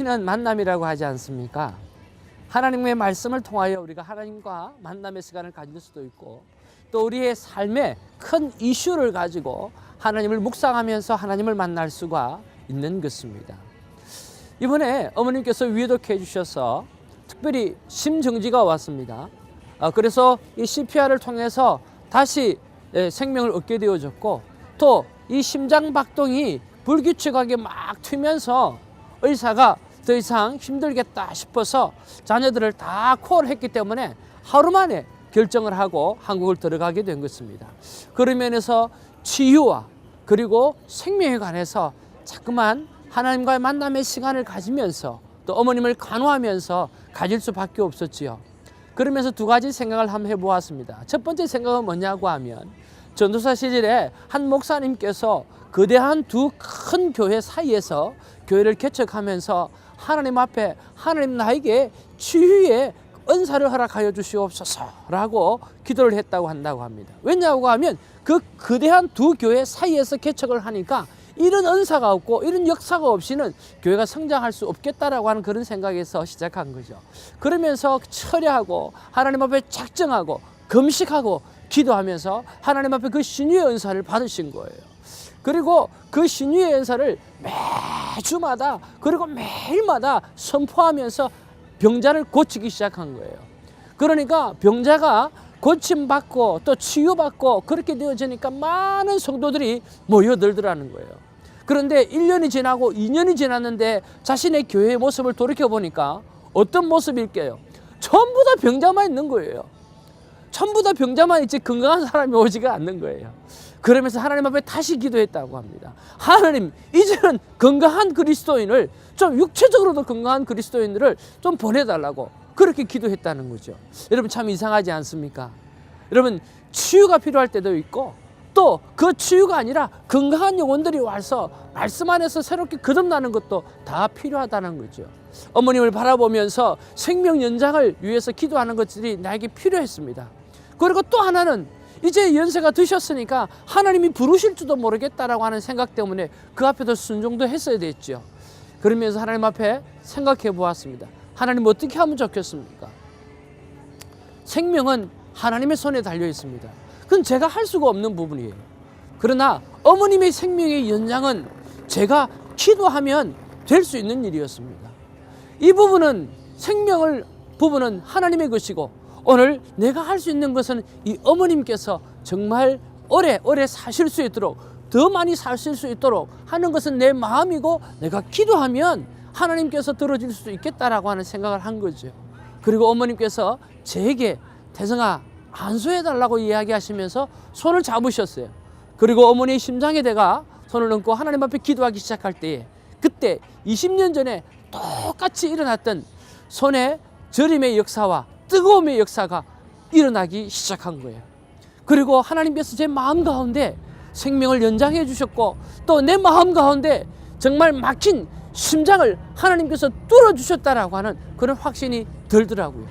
큐티는 만남이라고 하지 않습니까? 하나님의 말씀을 통하여 우리가 하나님과 만남의 시간을 가질 수도 있고 또 우리의 삶에 큰 이슈를 가지고 하나님을 묵상하면서 하나님을 만날 수가 있는 것입니다. 이번에 어머님께서 위독해 주셔서 특별히 심정지가 왔습니다. 아, 그래서 이 CPR을 통해서 다시 예, 생명을 얻게 되어졌고 또 이 심장 박동이 불규칙하게 막 튀면서 의사가 더 이상 힘들겠다 싶어서 자녀들을 다 콜했기 때문에 하루 만에 결정을 하고 한국을 들어가게 된 것입니다. 그런 면에서 치유와 그리고 생명에 관해서 자꾸만 하나님과의 만남의 시간을 가지면서 또 어머님을 간호하면서 가질 수밖에 없었지요. 그러면서 두 가지 생각을 한번 해보았습니다. 첫 번째 생각은 뭐냐고 하면 전도사 시절에 한 목사님께서 거대한 두 큰 교회 사이에서 교회를 개척하면서 하나님 앞에 하나님 나에게 치유의 은사를 허락하여 주시옵소서라고 기도를 했다고 한다고 합니다. 왜냐고 하면 그 거대한 두 교회 사이에서 개척을 하니까 이런 은사가 없고 이런 역사가 없이는 교회가 성장할 수 없겠다라고 하는 그런 생각에서 시작한 거죠. 그러면서 철회하고 하나님 앞에 작정하고 금식하고 기도하면서 하나님 앞에 그 신유의 은사를 받으신 거예요. 그리고 그 신유의 은사를 매주마다 그리고 매일마다 선포하면서 병자를 고치기 시작한 거예요. 그러니까 병자가 고침받고 또 치유받고 그렇게 되어지니까 많은 성도들이 모여들더라는 거예요. 그런데 1년이 지나고 2년이 지났는데 자신의 교회의 모습을 돌이켜 보니까 어떤 모습일게요? 전부 다 병자만 있는 거예요. 전부 다 병자만 있지 건강한 사람이 오지가 않는 거예요. 그러면서 하나님 앞에 다시 기도했다고 합니다. 하나님, 이제는 건강한 그리스도인을 좀 육체적으로도 건강한 그리스도인들을 좀 보내달라고 그렇게 기도했다는 거죠. 여러분 참 이상하지 않습니까? 여러분 치유가 필요할 때도 있고 또 그 치유가 아니라 건강한 영혼들이 와서 말씀 안에서 새롭게 거듭나는 것도 다 필요하다는 거죠. 어머님을 바라보면서 생명 연장을 위해서 기도하는 것들이 나에게 필요했습니다. 그리고 또 하나는 이제 연세가 드셨으니까 하나님이 부르실지도 모르겠다라고 하는 생각 때문에 그 앞에도 순종도 했어야 됐죠. 그러면서 하나님 앞에 생각해 보았습니다. 하나님 어떻게 하면 좋겠습니까? 생명은 하나님의 손에 달려 있습니다. 그건 제가 할 수가 없는 부분이에요. 그러나 어머님의 생명의 연장은 제가 기도하면 될 수 있는 일이었습니다. 이 부분은 생명을 부분은 하나님의 것이고 오늘 내가 할 수 있는 것은 이 어머님께서 정말 오래 오래 사실 수 있도록 더 많이 사실 수 있도록 하는 것은 내 마음이고 내가 기도하면 하나님께서 들어줄 수 있겠다라고 하는 생각을 한 거죠. 그리고 어머님께서 제게 태성아 안수해 달라고 이야기하시면서 손을 잡으셨어요. 그리고 어머니의 심장에 대가 손을 얹고 하나님 앞에 기도하기 시작할 때에 그때 20년 전에 똑같이 일어났던 손에 저림의 역사와 뜨거움의 역사가 일어나기 시작한 거예요. 그리고 하나님께서 제 마음 가운데 생명을 연장해 주셨고 또 내 마음 가운데 정말 막힌 심장을 하나님께서 뚫어 주셨다라고 하는 그런 확신이 들더라고요.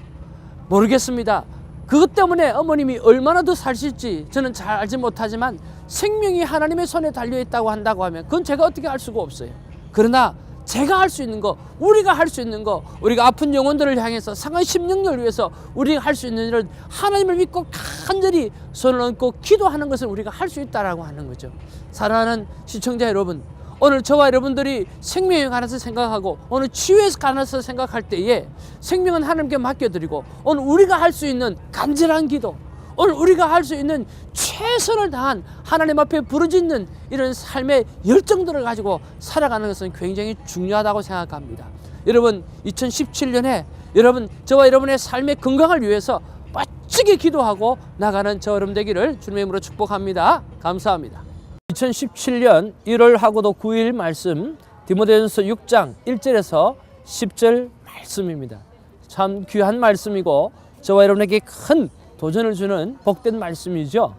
모르겠습니다. 그것 때문에 어머님이 얼마나 더 사실지 저는 잘 알지 못하지만 생명이 하나님의 손에 달려 있다고 한다고 하면 그건 제가 어떻게 알 수가 없어요. 그러나 제가 할 수 있는 거, 우리가 할 수 있는 거, 우리가 아픈 영혼들을 향해서 상한 심령을 위해서 우리가 할 수 있는 일은 하나님을 믿고 간절히 손을 얹고 기도하는 것을 우리가 할 수 있다라고 하는 거죠. 사랑하는 시청자 여러분, 오늘 저와 여러분들이 생명에 관해서 생각하고 오늘 치유에 관해서 생각할 때에 생명은 하나님께 맡겨드리고 오늘 우리가 할 수 있는 간절한 기도, 오늘 우리가 할 수 있는 최선을 다한 하나님 앞에 부르짖는 이런 삶의 열정들을 가지고 살아가는 것은 굉장히 중요하다고 생각합니다. 여러분 2017년에 여러분 저와 여러분의 삶의 건강을 위해서 빠지게 기도하고 나가는 저 여러분 되기를 주님의 이름으로 축복합니다. 감사합니다. 2017년 1월 하고도 9일 말씀 디모데전서 6장 1절에서 10절 말씀입니다. 참 귀한 말씀이고 저와 여러분에게 큰 도전을 주는 복된 말씀이죠.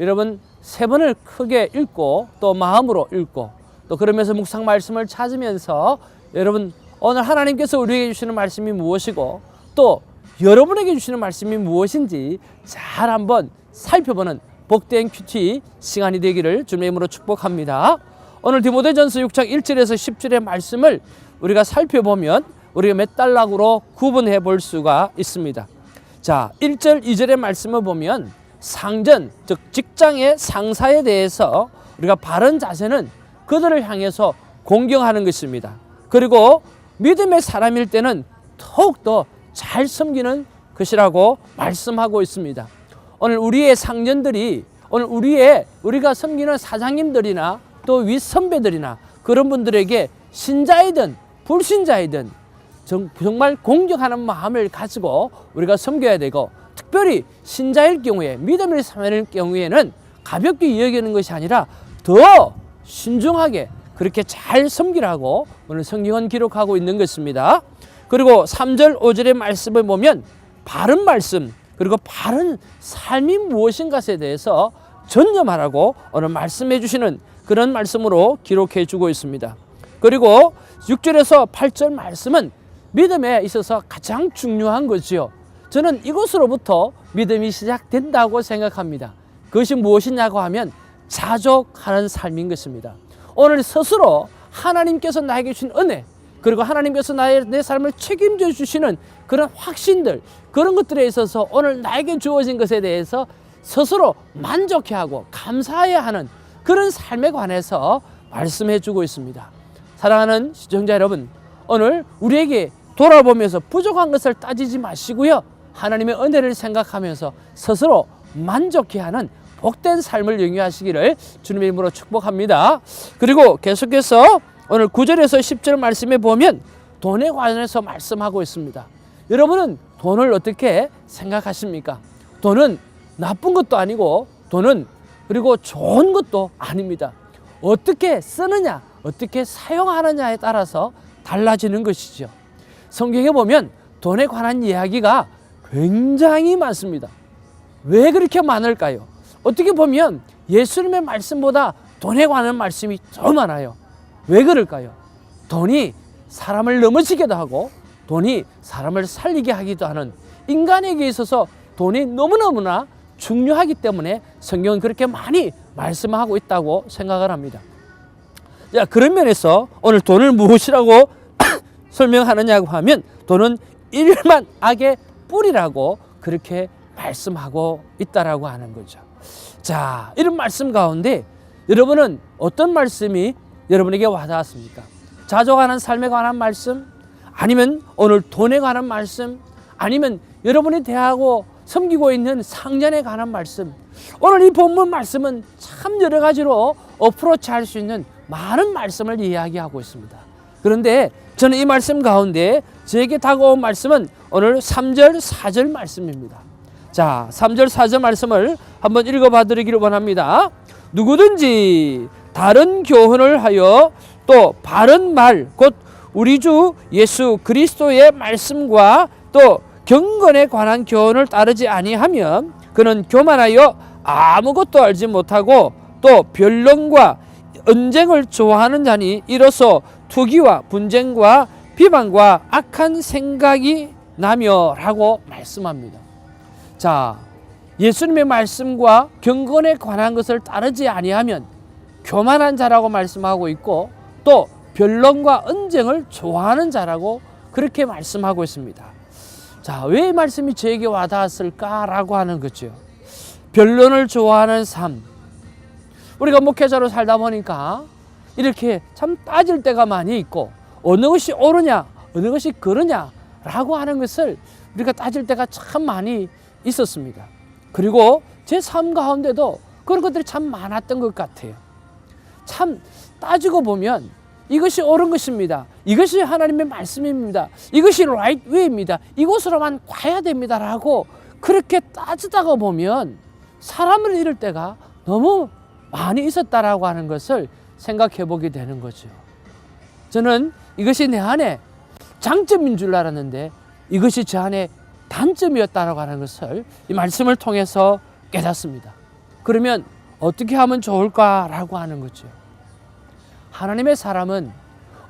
여러분 세 번을 크게 읽고 또 마음으로 읽고 또 그러면서 묵상 말씀을 찾으면서 여러분 오늘 하나님께서 우리에게 주시는 말씀이 무엇이고 또 여러분에게 주시는 말씀이 무엇인지 잘 한번 살펴보는 복된 큐티 시간이 되기를 주님의 이름으로 축복합니다. 오늘 디모데전서 6장 1절에서 10절의 말씀을 우리가 살펴보면 우리가 몇 단락으로 구분해 볼 수가 있습니다. 자, 1절, 2절의 말씀을 보면 상전, 즉 직장의 상사에 대해서 우리가 바른 자세는 그들을 향해서 공경하는 것입니다. 그리고 믿음의 사람일 때는 더욱더 잘 섬기는 것이라고 말씀하고 있습니다. 오늘 우리의 상전들이 오늘 우리의 우리가 섬기는 사장님들이나 또 윗선배들이나 그런 분들에게 신자이든 불신자이든 정, 정말 공경하는 마음을 가지고 우리가 섬겨야 되고 특별히 신자일 경우에 믿음을 사는 경우에는 가볍게 여기는 것이 아니라 더 신중하게 그렇게 잘 섬기라고 오늘 성경은 기록하고 있는 것입니다. 그리고 3절, 5절의 말씀을 보면 바른 말씀 그리고 바른 삶이 무엇인가에 대해서 전념하라고 오늘 말씀해 주시는 그런 말씀으로 기록해 주고 있습니다. 그리고 6절에서 8절 말씀은 믿음에 있어서 가장 중요한 거지요. 저는 이것으로부터 믿음이 시작된다고 생각합니다. 그것이 무엇이냐고 하면 자족하는 삶인 것입니다. 오늘 스스로 하나님께서 나에게 주신 은혜, 그리고 하나님께서 나의 내 삶을 책임져 주시는 그런 확신들, 그런 것들에 있어서 오늘 나에게 주어진 것에 대해서 스스로 만족해하고 감사해야 하는 그런 삶에 관해서 말씀해 주고 있습니다. 사랑하는 시청자 여러분, 오늘 우리에게 돌아보면서 부족한 것을 따지지 마시고요. 하나님의 은혜를 생각하면서 스스로 만족해 하는 복된 삶을 영위하시기를 주님의 이름으로 축복합니다. 그리고 계속해서 오늘 9절에서 10절 말씀에 보면 돈에 관해서 말씀하고 있습니다. 여러분은 돈을 어떻게 생각하십니까? 돈은 나쁜 것도 아니고 돈은 그리고 좋은 것도 아닙니다. 어떻게 쓰느냐, 어떻게 사용하느냐에 따라서 달라지는 것이죠. 성경에 보면 돈에 관한 이야기가 굉장히 많습니다. 왜 그렇게 많을까요? 어떻게 보면 예수님의 말씀보다 돈에 관한 말씀이 더 많아요. 왜 그럴까요? 돈이 사람을 넘어지기도 하고 돈이 사람을 살리게 하기도 하는 인간에게 있어서 돈이 너무너무나 중요하기 때문에 성경은 그렇게 많이 말씀하고 있다고 생각을 합니다. 자, 그런 면에서 오늘 돈을 무엇이라고 설명하느냐고 하면 돈은 일만 악의 뿌리라고 그렇게 말씀하고 있다라고 하는 거죠. 자, 이런 말씀 가운데 여러분은 어떤 말씀이 여러분에게 와닿았습니까? 자족하는 삶에 관한 말씀, 아니면 오늘 돈에 관한 말씀, 아니면 여러분이 대하고 섬기고 있는 상전에 관한 말씀. 오늘 이 본문 말씀은 참 여러 가지로 어프로치 할 수 있는 많은 말씀을 이야기하고 있습니다. 그런데 저는 이 말씀 가운데 저에게 다가온 말씀은 오늘 3절, 4절 말씀입니다. 자, 3절, 4절 말씀을 한번 읽어봐 드리기를 원합니다. 누구든지 다른 교훈을 하여 또 바른 말, 곧 우리 주 예수 그리스도의 말씀과 또 경건에 관한 교훈을 따르지 아니하면 그는 교만하여 아무것도 알지 못하고 또 변론과 언쟁을 좋아하는 자니 이로써 투기와 분쟁과 비방과 악한 생각이 나며라고 말씀합니다. 자, 예수님의 말씀과 경건에 관한 것을 따르지 아니하면 교만한 자라고 말씀하고 있고 또 변론과 언쟁을 좋아하는 자라고 그렇게 말씀하고 있습니다. 자, 왜이 말씀이 저에게 와닿았을까라고 하는 거죠. 변론을 좋아하는 삶. 우리가 목회자로 살다 보니까 이렇게 참 따질 때가 많이 있고 어느 것이 옳으냐, 어느 것이 그르냐라고 하는 것을 우리가 따질 때가 참 많이 있었습니다. 그리고 제 삶 가운데도 그런 것들이 참 많았던 것 같아요. 참 따지고 보면 이것이 옳은 것입니다. 이것이 하나님의 말씀입니다. 이것이 right way입니다. 이곳으로만 가야 됩니다라고 그렇게 따지다가 보면 사람을 잃을 때가 너무 많이 있었다라고 하는 것을 생각해 보게 되는 거죠. 저는 이것이 내 안에 장점인 줄 알았는데 이것이 제 안에 단점이었다라고 하는 것을 이 말씀을 통해서 깨닫습니다. 그러면 어떻게 하면 좋을까라고 하는 거죠. 하나님의 사람은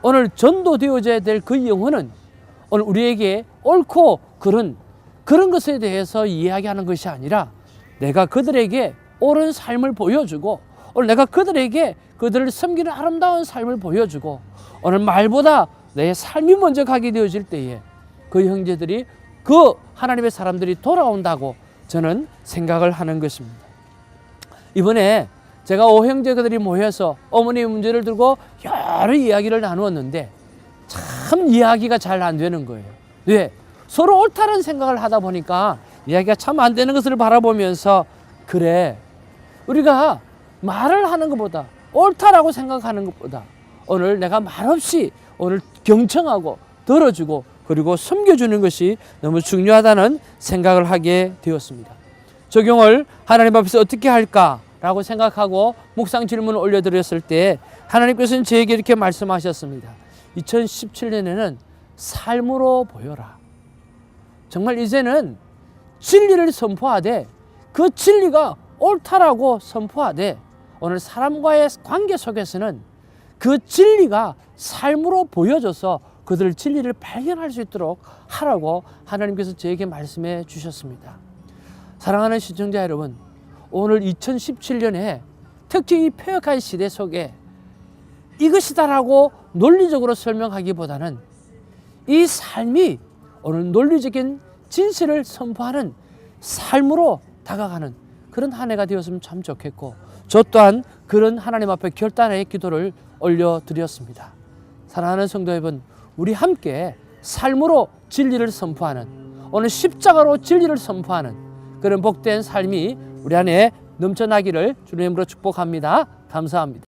오늘 전도되어져야 될 그 영혼은 오늘 우리에게 옳고 그른 그런 것에 대해서 이야기하는 것이 아니라 내가 그들에게 옳은 삶을 보여주고 오늘 내가 그들에게 그들을 섬기는 아름다운 삶을 보여주고 오늘 말보다 내 삶이 먼저 가게 되어질 때에 그 형제들이 그 하나님의 사람들이 돌아온다고 저는 생각을 하는 것입니다. 이번에 제가 오형제들이 모여서 어머니의 문제를 들고 여러 이야기를 나누었는데 참 이야기가 잘 안 되는 거예요. 왜? 서로 옳다는 생각을 하다 보니까 이야기가 참 안 되는 것을 바라보면서 그래 우리가 말을 하는 것보다 옳다라고 생각하는 것보다 오늘 내가 말없이 오늘 경청하고 들어주고 그리고 섬겨주는 것이 너무 중요하다는 생각을 하게 되었습니다. 적용을 하나님 앞에서 어떻게 할까라고 생각하고 묵상 질문을 올려드렸을 때 하나님께서는 저에게 이렇게 말씀하셨습니다. 2017년에는 삶으로 보여라. 정말 이제는 진리를 선포하되 그 진리가 옳다라고 선포하되 오늘 사람과의 관계 속에서는 그 진리가 삶으로 보여져서 그들 진리를 발견할 수 있도록 하라고 하나님께서 저에게 말씀해 주셨습니다. 사랑하는 시청자 여러분, 오늘 2017년에 특히 이 폐역한 시대 속에 이것이다라고 논리적으로 설명하기보다는 이 삶이 오늘 논리적인 진실을 선포하는 삶으로 다가가는 그런 한 해가 되었으면 참 좋겠고 저 또한 그런 하나님 앞에 결단의 기도를 올려드렸습니다. 사랑하는 성도 여러분, 우리 함께 삶으로 진리를 선포하는 오늘 십자가로 진리를 선포하는 그런 복된 삶이 우리 안에 넘쳐나기를 주님으로 축복합니다. 감사합니다.